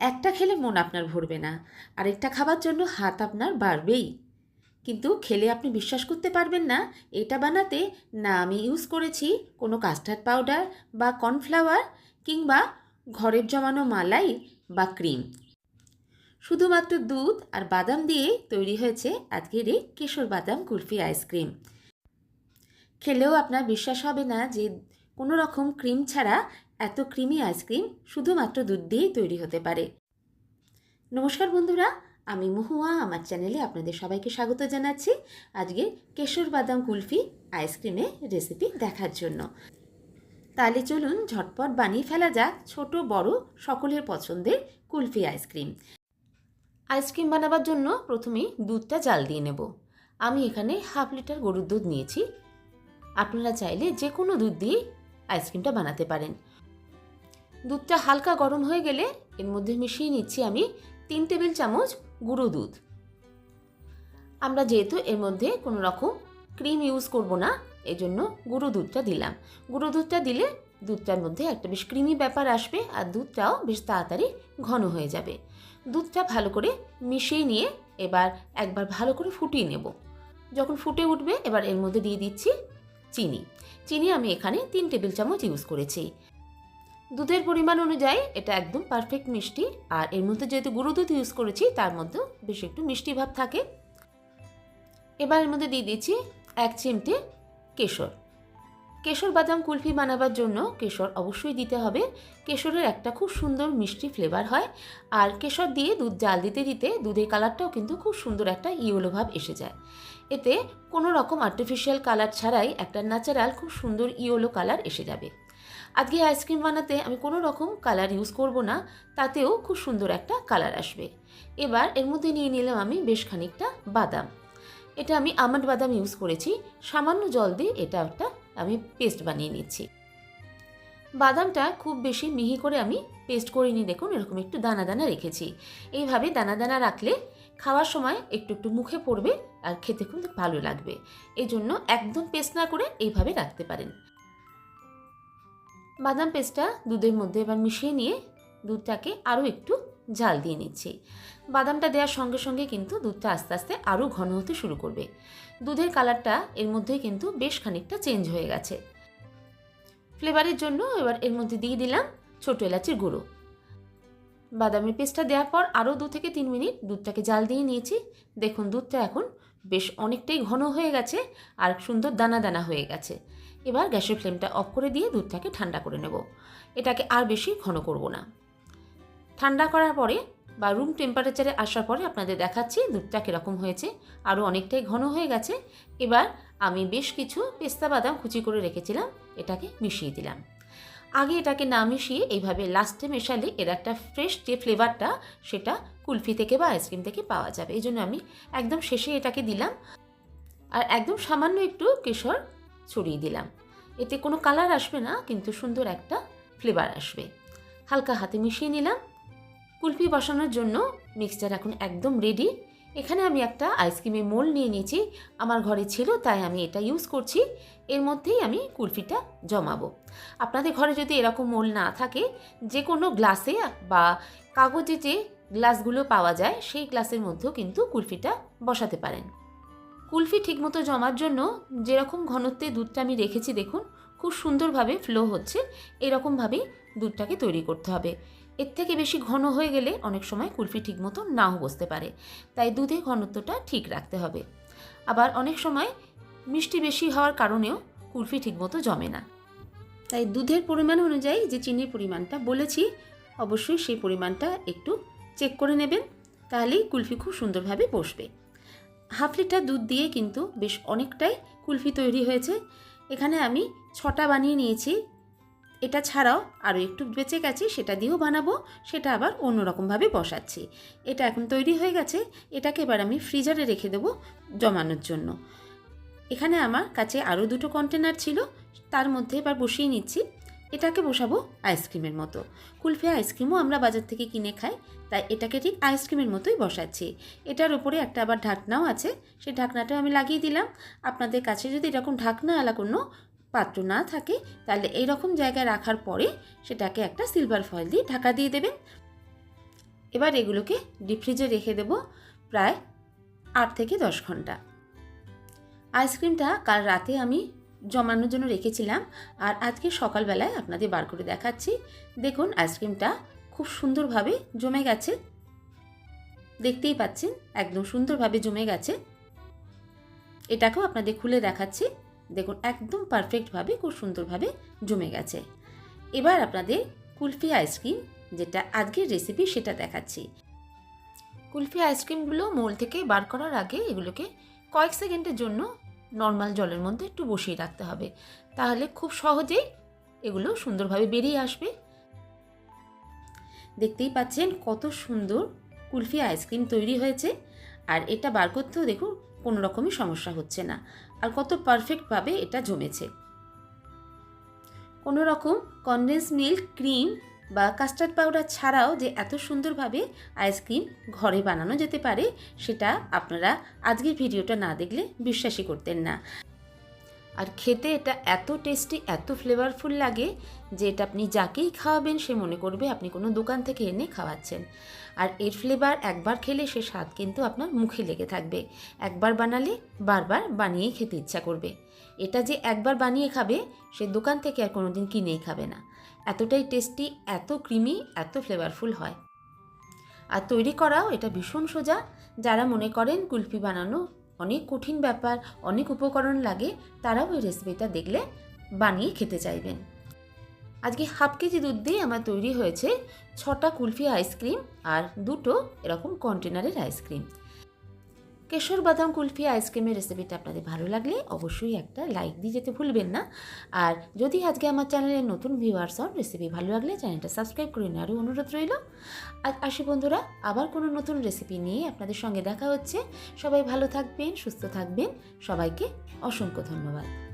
একটা খেলে মন আপনার ভরবে না। আরেকটা খাবার জন্য হাত আপনার বাড়বেই। কিন্তু খেলে আপনি বিশ্বাস করতে পারবেন না, এটা বানাতে না আমি ইউজ করেছি কোনো কাস্টার্ড পাউডার বা কর্নফ্লাওয়ার কিংবা ঘরের জমানো মালাই বা ক্রিম শুধুমাত্র দুধ আর বাদাম দিয়ে তৈরি হয়েছে আজকের এই কেশর বাদাম কুলফি আইসক্রিম খেলেও আপনার বিশ্বাস হবে না যে কোনো রকম ক্রিম ছাড়া এত ক্রিমি আইসক্রিম শুধুমাত্র দুধ দিয়েই তৈরি হতে পারে। নমস্কার বন্ধুরা, আমি মহুয়া, আমার চ্যানেলে আপনাদের সবাইকে স্বাগত জানাচ্ছি আজকে কেশর বাদাম কুলফি আইসক্রিমের রেসিপি দেখার জন্য। তাহলে চলুন ঝটপট বানিয়ে ফেলা যাক ছোট, বড়, সকলের পছন্দের কুলফি আইসক্রিম। আইসক্রিম বানাবার জন্য প্রথমেই দুধটা জাল দিয়ে নেব। আমি এখানে হাফ লিটার গরুর দুধ নিয়েছি। আপনারা চাইলে যে কোনো দুধ দিয়ে আইসক্রিমটা বানাতে পারেন। দুধটা হালকা গরম হয়ে গেলে এর মধ্যে মিশিয়ে নিচ্ছি আমি তিন টেবিল চামচ গুঁড়ো দুধ। আমরা যেহেতু এর মধ্যে কোনো রকম ক্রিম ইউজ করব না, এজন্য গুঁড়ো দুধটা দিলাম। গুঁড়ো দুধটা দিলে দুধটার মধ্যে একটা বেশ ক্রিমি ব্যাপার আসবে আর দুধটাও বেশ তাড়াতাড়ি ঘন হয়ে যাবে। দুধটা ভালো করে মিশিয়ে নিয়ে এবার একবার ভালো করে ফুটিয়ে নেব। যখন ফুটে উঠবে, এবার এর মধ্যে দিয়ে দিচ্ছি চিনি। চিনি আমি এখানে তিন টেবিল চামচ ইউজ করেছি। দুধের পরিমাণ অনুযায়ী এটা একদম পারফেক্ট মিষ্টি। আর এর মধ্যে যেহেতু গুঁড়ো দুধ ইউজ করেছি, তার মধ্যেও বেশ একটু মিষ্টি ভাব থাকে। এবার এর মধ্যে দিয়ে দিচ্ছি এক চিমটে কেশর। কেশর বাদাম কুলফি বানাবার জন্য কেশর অবশ্যই দিতে হবে। কেশরের একটা খুব সুন্দর মিষ্টি ফ্লেভার হয়। আর কেশর দিয়ে দুধ জাল দিতে দিতে দুধের কালারটাও কিন্তু খুব সুন্দর একটা ইয়েলো ভাব এসে যায়। এতে কোনো রকম আর্টিফিশিয়াল কালার ছাড়াই একটা ন্যাচারাল খুব সুন্দর ইয়েলো কালার এসে যাবে। আজকে আইসক্রিম বানাতে আমি কোনো রকম কালার ইউজ করব না, তাতেও খুব সুন্দর একটা কালার আসবে। এবার এর মধ্যে নিয়ে নিলাম আমি বেশ খানিকটা বাদাম। এটা আমি আমন্ড বাদাম ইউজ করেছি, সামান্য জল দিয়ে এটা একটা আমি পেস্ট বানিয়ে নিচ্ছি। বাদামটা খুব বেশি মিহি করে আমি পেস্ট করে নিয়ে দেখুন এরকম একটু দানা দানা রেখেছি। এইভাবে দানা দানা রাখলে খাওয়ার সময় একটু একটু মুখে পড়বে আর খেতে খুব ভালো লাগবে। এই জন্য একদম পেস্ট না করে এইভাবে রাখতে পারেন। বাদাম পেস্টটা দুধের মধ্যে এবার মিশিয়ে নিয়ে দুধটাকে আরও একটু জাল দিয়ে নিচ্ছি। বাদামটা দেওয়ার সঙ্গে সঙ্গে কিন্তু দুধটা আস্তে আস্তে আরও ঘন হতে শুরু করবে। দুধের কালারটা এর মধ্যে কিন্তু বেশ খানিকটা চেঞ্জ হয়ে গেছে। ফ্লেভারের জন্য এবার এর মধ্যে দিয়ে দিলাম ছোটো এলাচির গুঁড়ো। বাদামের পেস্টটা দেওয়ার পর আরও দু থেকে তিন মিনিট দুধটাকে জাল দিয়ে নিয়েছি। দেখুন দুধটা এখন বেশ অনেকটাই ঘন হয়ে গেছে আর সুন্দর দানা দানা হয়ে গেছে। এবার গ্যাসের ফ্লেমটা অফ করে দিয়ে দুধটাকে ঠান্ডা করে নেব। এটাকে আর বেশি ঘন করব না। ঠান্ডা করার পরে বা রুম টেম্পারেচারে আসার পরে আপনাদের দেখাচ্ছি দুধটা কীরকম হয়েছে। আরও অনেকটাই ঘন হয়ে গেছে। এবার আমি বেশ কিছু পেস্তা বাদাম কুচি করে রেখেছিলাম, এটাকে মিশিয়ে দিলাম। আগে এটাকে না মিশিয়ে এইভাবে লাস্টে মেশালে এর একটা ফ্রেশ যে ফ্লেভারটা সেটা কুলফি থেকে বা আইসক্রিম থেকে পাওয়া যাবে। এই জন্য আমি একদম শেষে এটাকে দিলাম। আর একদম সামান্য একটু কেশর ছড়িয়ে দিলাম। এতে কোনো কালার আসবে না, কিন্তু সুন্দর একটা ফ্লেভার আসবে। হালকা হাতে মিশিয়ে নিলাম। কুলফি বসানোর জন্য মিক্সচার এখন একদম রেডি এখানে আমি একটা আইসক্রিমের মোল নিয়ে নিয়েছি। আমার ঘরে ছিল, তাই আমি এটা ইউজ করছি। এর মধ্যেই আমি কুলফিটা জমাবো। আপনাদের ঘরে যদি এরকম মোল না থাকে যে কোনো গ্লাসে বা কাগজে যে গ্লাসগুলো পাওয়া যায়, সেই গ্লাসের মধ্যেও কিন্তু কুলফিটা বসাতে পারেন। কুলফি ঠিকমতো জমার জন্য যেরকম ঘনত্বে দুধটা আমি রেখেছি, দেখুন, খুব সুন্দরভাবে ফ্লো হচ্ছে। এরকমভাবেই দুধটাকে তৈরি করতে হবে। এর থেকে বেশি ঘন হয়ে গেলে অনেক সময় কুলফি ঠিকমতো নাও বসতে পারে। তাই দুধে ঘনত্বটা ঠিক রাখতে হবে। আবার অনেক সময় মিষ্টি বেশি হওয়ার কারণেও কুলফি ঠিকমতো জমে না। তাই দুধের পরিমাণ অনুযায়ী যে চিনির পরিমাণটা বলেছি, অবশ্যই সেই পরিমাণটা একটু চেক করে নেবেন। তাহলেই কুলফি খুব সুন্দরভাবে বসবে। হাফ লিটার দুধ দিয়ে কিন্তু বেশ অনেকটাই কুলফি তৈরি হয়েছে। এখানে আমি ছটা বানিয়ে নিয়েছি। এটা ছাড়াও আরও একটু বেঁচে গেছে, সেটা দিয়েও বানাবো, সেটা আবার অন্যরকমভাবে বসাচ্ছি। এটা এখন তৈরি হয়ে গেছে, এটাকে এবার আমি ফ্রিজারে রেখে দেবো জমানোর জন্য। এখানে আমার কাছে আরও দুটো কন্টেনার ছিল, তার মধ্যে এবার বসিয়ে নিচ্ছি। এটাকে বসাবো আইসক্রিমের মতো। কুলফি আইসক্রিমও আমরা বাজার থেকে কিনে খাই, তাই এটাকে ঠিক আইসক্রিমের মতোই বসাচ্ছি। এটার উপরে একটা আবার ঢাকনাও আছে, সেই ঢাকনাটাও আমি লাগিয়ে দিলাম। আপনাদের কাছে যদি এরকম ঢাকনা আলা কোনো পাত্র না থাকে, তাহলে এই রকম জায়গায় রাখার পরে সেটাকে একটা সিলভার ফয়েল দিয়ে ঢাকা দিয়ে দেবেন। এবার এগুলোকে ডিপ ফ্রিজে রেখে দেবো প্রায় আট থেকে দশ ঘণ্টা। আইসক্রিমটা কাল রাতে আমি জমানোর জন্য রেখেছিলাম আর আজকে সকালবেলায় আপনাদের বার করে দেখাচ্ছি। দেখুন, আইসক্রিমটা খুব সুন্দরভাবে জমে গেছে। দেখতেই পাচ্ছেন, একদম সুন্দরভাবে জমে গেছে। এটাকেও আপনাদের খুলে দেখাচ্ছি। দেখুন, একদম পারফেক্টভাবে খুব সুন্দরভাবে জমে গেছে। এবার আপনাদের কুলফি আইসক্রিম, যেটা আজকের রেসিপি সেটা দেখাচ্ছি। কুলফি আইসক্রিমগুলো মোল থেকে বার করার আগে এগুলোকে কয়েক সেকেন্ডের জন্য নর্মাল জলের মধ্যে একটু বসিয়ে রাখতে হবে। তাহলে খুব সহজেই এগুলো সুন্দরভাবে বেরিয়ে আসবে। দেখতেই পাচ্ছেন কত সুন্দর কুলফি আইসক্রিম তৈরি হয়েছে। আর এটা বার করতেও দেখুন কোনো রকমই সমস্যা হচ্ছে না। আর কত পারফেক্টভাবে এটা জমেছে। কোনো রকম কনডেন্স মিল্ক ক্রিম বা কাস্টার্ড পাউডার ছাড়াও যে এত সুন্দরভাবে আইসক্রিম ঘরে বানানো যেতে পারে, সেটা আপনারা আজকের ভিডিওটা না দেখলে বিশ্বাসই করতেন না। আর খেতে এটা এত টেস্টি এত ফ্লেভারফুল লাগে যে এটা আপনি যাকেই খাওয়াবেন, সে মনে করবে আপনি কোনো দোকান থেকে এনে খাওয়াচ্ছেন। আর এর ফ্লেভার একবার খেলে সে স্বাদ কিন্তু আপনার মুখে লেগে থাকবে। একবার বানালে বারবার বানিয়েই খেতে ইচ্ছা করবে। এটা যে একবার বানিয়ে খাবে, সে দোকান থেকে আর কোনো দিন কিনেই খাবে না। এতটাই টেস্টি এত ক্রিমি এত ফ্লেভারফুল হয়। আর তৈরি করাও এটা ভীষণ সোজা। যারা মনে করেন কুলফি বানানো অনেক কঠিন ব্যাপার, অনেক উপকরণ লাগে, তারাও এই রেসিপিটা দেখলে বানিয়ে খেতে চাইবেন। আজকে হাফ কেজি দুধ দিয়ে আমার তৈরি হয়েছে ছটা কুলফি আইসক্রিম আর দুটো এরকম কন্টেনারের আইসক্রিম কেশর বাদাম কুলফি আইসক্রিমের রেসিপিটা আপনাদের ভালো লাগলে অবশ্যই একটা লাইক দিয়ে যেতে ভুলবেন না। আর যদি আজকে আমার চ্যানেলের নতুন ভিউয়ার্স হন রেসিপি ভালো লাগলে চ্যানেলটা সাবস্ক্রাইব করে নেওয়ারও অনুরোধ রইল। আর আসি বন্ধুরা, আবার কোনো নতুন রেসিপি নিয়ে আপনাদের সঙ্গে দেখা হচ্ছে। সবাই ভালো থাকবেন, সুস্থ থাকবেন। সবাইকে অসংখ্য ধন্যবাদ।